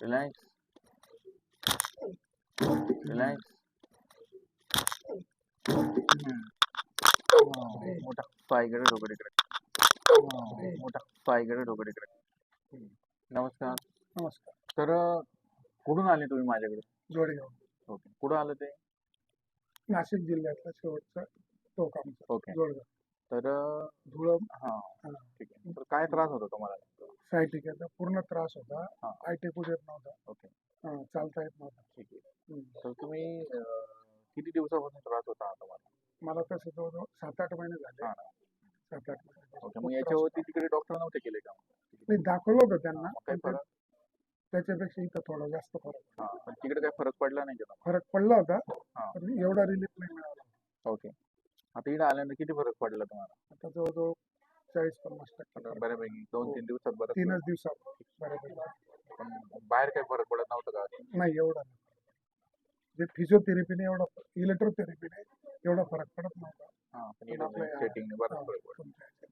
Relax relax मोठा पायकडे डोकडे इकडे मोठा पायकडे डोकडे इकडे नमस्कार। नमस्कार। तर कुठून आले तुम्ही माझ्याकडे? जोडगाव. ओके. कुठं आलं ते? नाशिक जिल्ह्यातलं शेवटचं टोक आमचं. ओके. जोडगाव. तर धुळं हा. ठीक आहे. तर काय त्रास होता तुम्हाला? सायटिकाचा पूर्ण त्रास होता. हा. आय टेकू येत नव्हता. ओके. हा, चालता येत नव्हता. ठीक आहे. हम्म. तर तुम्ही अं, किती दिवसापासून त्रास होता हा तुम्हाला? मला तसं जवळजवळ सात आठ महिने झाले. सात आठ महिने ओके मग याच्यावरती तिकडे डॉक्टर नव्हते केले का. मी दाखवलं होतं त्यांना मग काय पण ते- फरक? त्याच्यापेक्षा इथं थोडा जास्त फरक हा पण तिकडे काय फरक पडला नाही का फरक पडला होता हा. पण एवढा रिलीफ नाही मिळाला. ओके. आता इकडे आल्यानंतर किती फरक पडला तुम्हाला? आता जवळजवळ चाळीस पन्नास टक्के फरक. बऱ्यापैकी. दोन हो. तीन दिवसात बरं तीनच दिवसात बऱ्यापैकी. पण बाहेर काही फरक पडत नव्हतं का नाही एवढा नाही. जे फिजिओथेरपीने एवढा इलेक्ट्रोथेरपीने एवढा फरक पडत नव्हता. हा पण पण आपल्या- सेटिंग बराच फरक पडला. तुमच्या ह्याच्यात.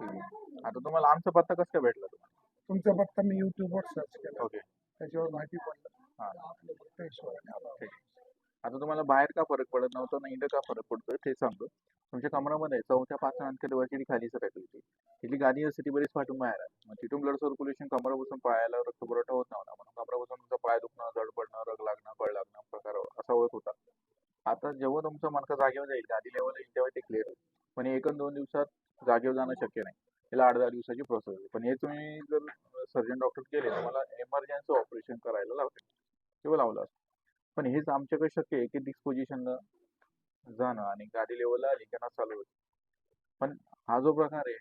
ठीक आहे. आता तुम्हाला आमचा पत्ता कसं काय भेटला तुम्हाला? तुमचा पत्ता मी युट्यूबवर सर्च केला. ओके त्याच्यावर माहिती पडलं. हा. त्या हिशोबाने आलो. ठीक आता तुम्हाला बाहेर का फरक पडत नव्हता ना इथं का फरक पडतोय ते सांगतो. तुमच्या कमरामध्ये चौथ्या पाच अंतर वरची खाली सरकली होती तिथली गादी असते ती बरीच फाटून बाहेर आहे मग तिथून ब्लड सर्क्युलेशन कमरापासून पायाला रक्त पुरवठा होत नव्हता. म्हणून कमरापासून तुमचा पाय दुखणं जड पडणं रग लागणं कळ लागणं प्रकार असा होत होता. आता जेव्हा तुमचं मणका जागेवर जाईल गादी लेवल येईल तेव्हा ते क्लिअर होईल. पण एक दोन दिवसात जागेवर जाणं शक्य नाही. त्याला आठ दहा दिवसाची प्रोसेस आहे. पण हे तुम्ही जर सर्जन डॉक्टर केले तर मला एमर्जन्सी ऑपरेशन करायला लावते. किंवा लावलं असतं. पण हेच आमच्याकडे शक्य आहे की डिस्पोजिशन जाणं आणि गाडी लेवलला आली की चालू होईल. पण हा जो प्रकार आहे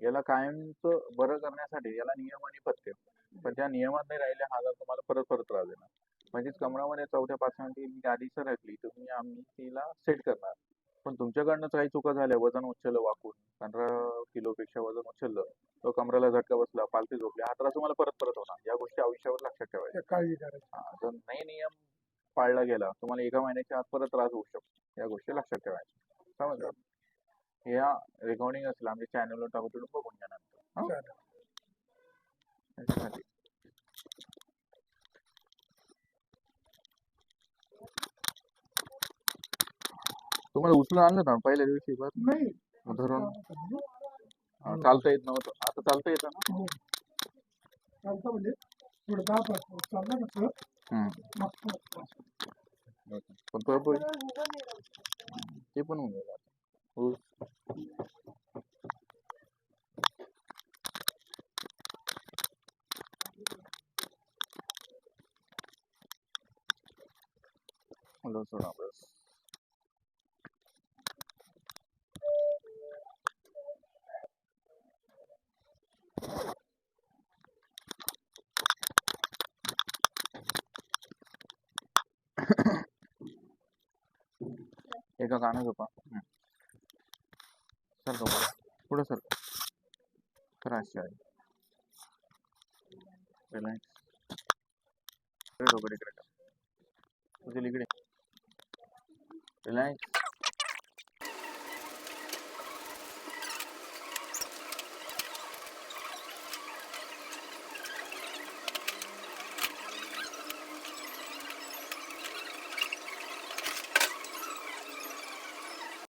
याला कायमचं बरं करण्यासाठी याला नियम आणि पथ्य. पण त्या नियमात नाही राहिले हा जर तुम्हाला परत परत त्रास देणार. म्हणजेच कमरामध्ये चौथ्या पाचव्या गादी सरकली तुम्ही आम्ही तिला सेट करणार. पण तुमच्याकडनं काही चुका झाल्या वजन उचललं वाकून. पंधरा किलोपेक्षा वजन उचललं. तो कमराला झटका बसला पालथी झोपली. हा त्रास तुम्हाला परत परत होणार. या गोष्टी आयुष्यावर लक्षात ठेवायच्या. काळजी नाही नियम पाळला गेला तुम्हाला एका महिन्याच्या आत परत त्रास होऊ शकतो. या गोष्टी लक्षात ठेवायच्या. समजलं? या रेकॉर्डिंग असेल आमच्या चॅनलवर टाकू तुम्ही बघून घ्या नंतर. हा? तुम्हाला उचलून आणलं ना पहिल्या दिवशी बस नाही. धरून? हो. हा, चालता येत नव्हतं. आता चालता येतं ना? हो. चालतं म्हणजे थोडं दहा पाच दिवस चाललं कसं पण तो पण ते पण होऊन गेलं आता. हो. हॅलो सोडा बस एका काना झोपा. सर तो पुढं सर खरं अशी आहे. रिलायन्स इकडे इकडे. कर तुझे इकडे रिलायन्स